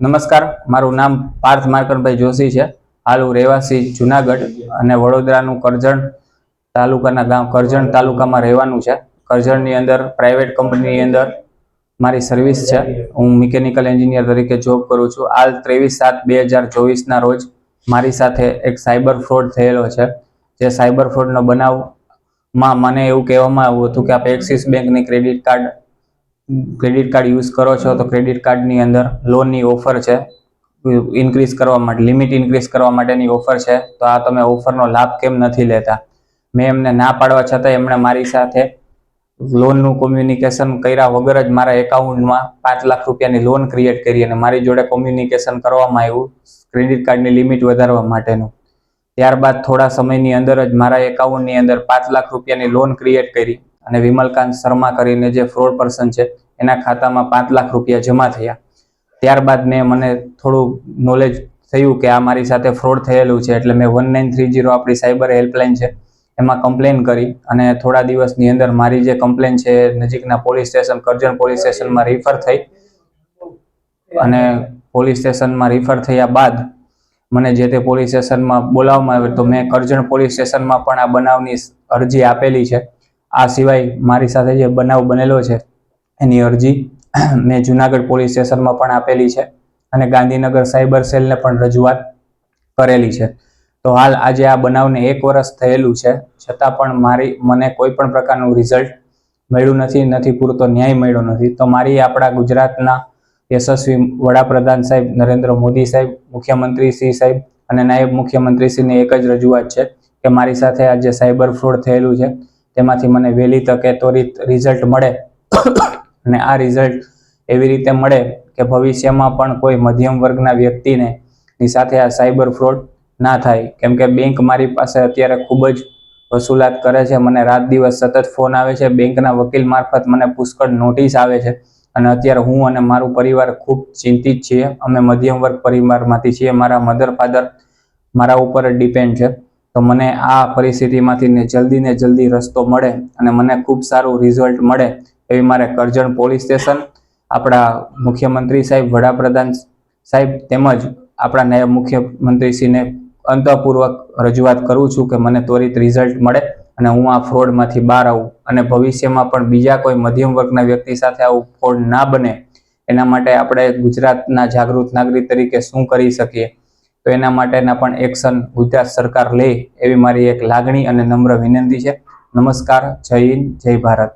નમસ્કાર, મારું નામ પાર્થ માર્કનભાઈ જોશી છે. હાલ હું રહેવાસી જુનાગઢ અને વડોદરાનું કરજણ તાલુકાના ગામ, કરજણ તાલુકામાં રહેવાનું છે. કરજણની અંદર પ્રાઇવેટ કંપનીની અંદર મારી સર્વિસ છે. હું મિકેનિકલ એન્જિનિયર તરીકે જોબ કરું છું. હાલ ત્રેવીસ સાત બે હજાર ચોવીસના રોજ મારી સાથે એક સાયબર ફ્રોડ થયેલો છે. જે સાયબર ફ્રોડનો બનાવમાં મને એવું કહેવામાં આવ્યું હતું કે આપ એક્સિસ બેંકની credit card credit card use કરો છો તો ક્રેડિટ કાર્ડની અંદર લોનની ઓફર છે. ઇન્ક્રીઝ કરવા માટે લિમિટ ઇન્ક્રીઝ કરવા માટેની ઓફર છે. તો આ તમે ઓફરનો લાભ કેમ નથી લેતા? મેં એમને ના પાડવા છતાં એમણે મારી સાથે લોનનું કોમ્યુનિકેશન કર્યા વગર જ મારા એકાઉન્ટમાં પાંચ લાખ રૂપિયાની લોન ક્રિએટ કરી અને મારી જોડે કોમ્યુનિકેશન કરવામાં આવ્યું ક્રેડિટ કાર્ડની લિમિટ વધારવા માટેનું. ત્યારબાદ થોડા સમયની અંદર જ મારા એકાઉન્ટની અંદર પાંચ લાખ રૂપિયાની લોન ક્રિએટ કરી. અને વિમલકાંત શર્મા કરીને જે ફ્રોડ પર્સન છે, એના ખાતામાં પાંચ લાખ રૂપિયા જમા થયા. ત્યારબાદ મેં મને થોડું નોલેજ થયું કે આ મારી સાથે ફ્રોડ થયેલું છે, એટલે મેં વન નાઇન થ્રી જીરો આપણી સાયબર હેલ્પલાઇન છે, એમાં કમ્પ્લેન કરી અને થોડા દિવસની અંદર મારી જે કમ્પ્લેન છે નજીકના પોલીસ સ્ટેશન, કરજણ પોલીસ સ્ટેશનમાં રિફર થઈ. અને પોલીસ સ્ટેશનમાં રિફર થયા બાદ મને જે તે પોલીસ સ્ટેશનમાં બોલાવવામાં આવ્યો, તો મેં કરજણ પોલીસ સ્ટેશનમાં પણ આ બનાવની અરજી આપેલી છે. આ સિવાય મારી સાથે જે બનાવ બનેલો છે, એની અરજી મેં જુનાગઢ પોલીસ સ્ટેશનમાં પણ આપેલી છે અને ગાંધીનગર સાયબર સેલને પણ રજૂઆત કરેલી છે. તો હાલ આજે આ બનાવને એક વર્ષ થયેલું છે, છતાં પણ મારી, મને કોઈ પણ પ્રકારનું રિઝલ્ટ મળ્યું નથી નથી પૂરતો ન્યાય મળ્યો નથી. તો મારી આપણા ગુજરાતના યશસ્વી વડાપ્રધાન સાહેબ નરેન્દ્ર મોદી સાહેબ, મુખ્યમંત્રી શ્રી સાહેબ અને નાયબ મુખ્યમંત્રી શ્રીની એક જ રજૂઆત છે કે મારી સાથે આજે સાયબર ફ્રોડ થયેલું છે તેમાંથી મને વહેલી તકે ત્વરિત રિઝલ્ટ મળે અને આ રિઝલ્ટ એવી રીતે મળે કે ભવિષ્યમાં પણ કોઈ મધ્યમ વર્ગના વ્યક્તિને ની સાથે આ સાયબર ફ્રોડ ના થાય. કેમ કે બેંક મારી પાસે અત્યારે ખૂબ જ વસૂલાત કરે છે. મને રાત દિવસ સતત ફોન આવે છે. બેંકના વકીલ મારફત મને પુષ્કળ નોટિસ આવે છે. અને અત્યારે હું અને મારું પરિવાર ખૂબ ચિંતિત છીએ. અમે મધ્યમ વર્ગ પરિવારમાંથી છીએ. મારા મધર ફાધર મારા ઉપર ડિપેન્ડ છે. તો મને આ પરિસ્થિતિમાંથી ને જલ્દી ને જલ્દી રસ્તો મળે અને મને ખૂબ સારું રિઝલ્ટ મળે એવી મારે કરજણ પોલીસ સ્ટેશન આપણા મુખ્યમંત્રી સાહેબ, વડાપ્રધાન સાહેબ તેમજ આપણા નાયબ મુખ્યમંત્રીશ્રીને અંતઃપૂર્વક રજૂઆત કરું છું કે મને ત્વરિત રિઝલ્ટ મળે અને હું આ ફ્રોડમાંથી બહાર આવું અને ભવિષ્યમાં પણ બીજા કોઈ મધ્યમ વર્ગના વ્યક્તિ સાથે આવું ફ્રોડ ના બને. એના માટે આપણે ગુજરાતના જાગૃત નાગરિક તરીકે શું કરી શકીએ? તો એના માટેના પણ એક્શન ગુજરાત સરકાર લે એવી મારી એક લાગણી અને નમ્ર વિનંતી છે. નમસ્કાર, જય હિન્દ, જય ભારત.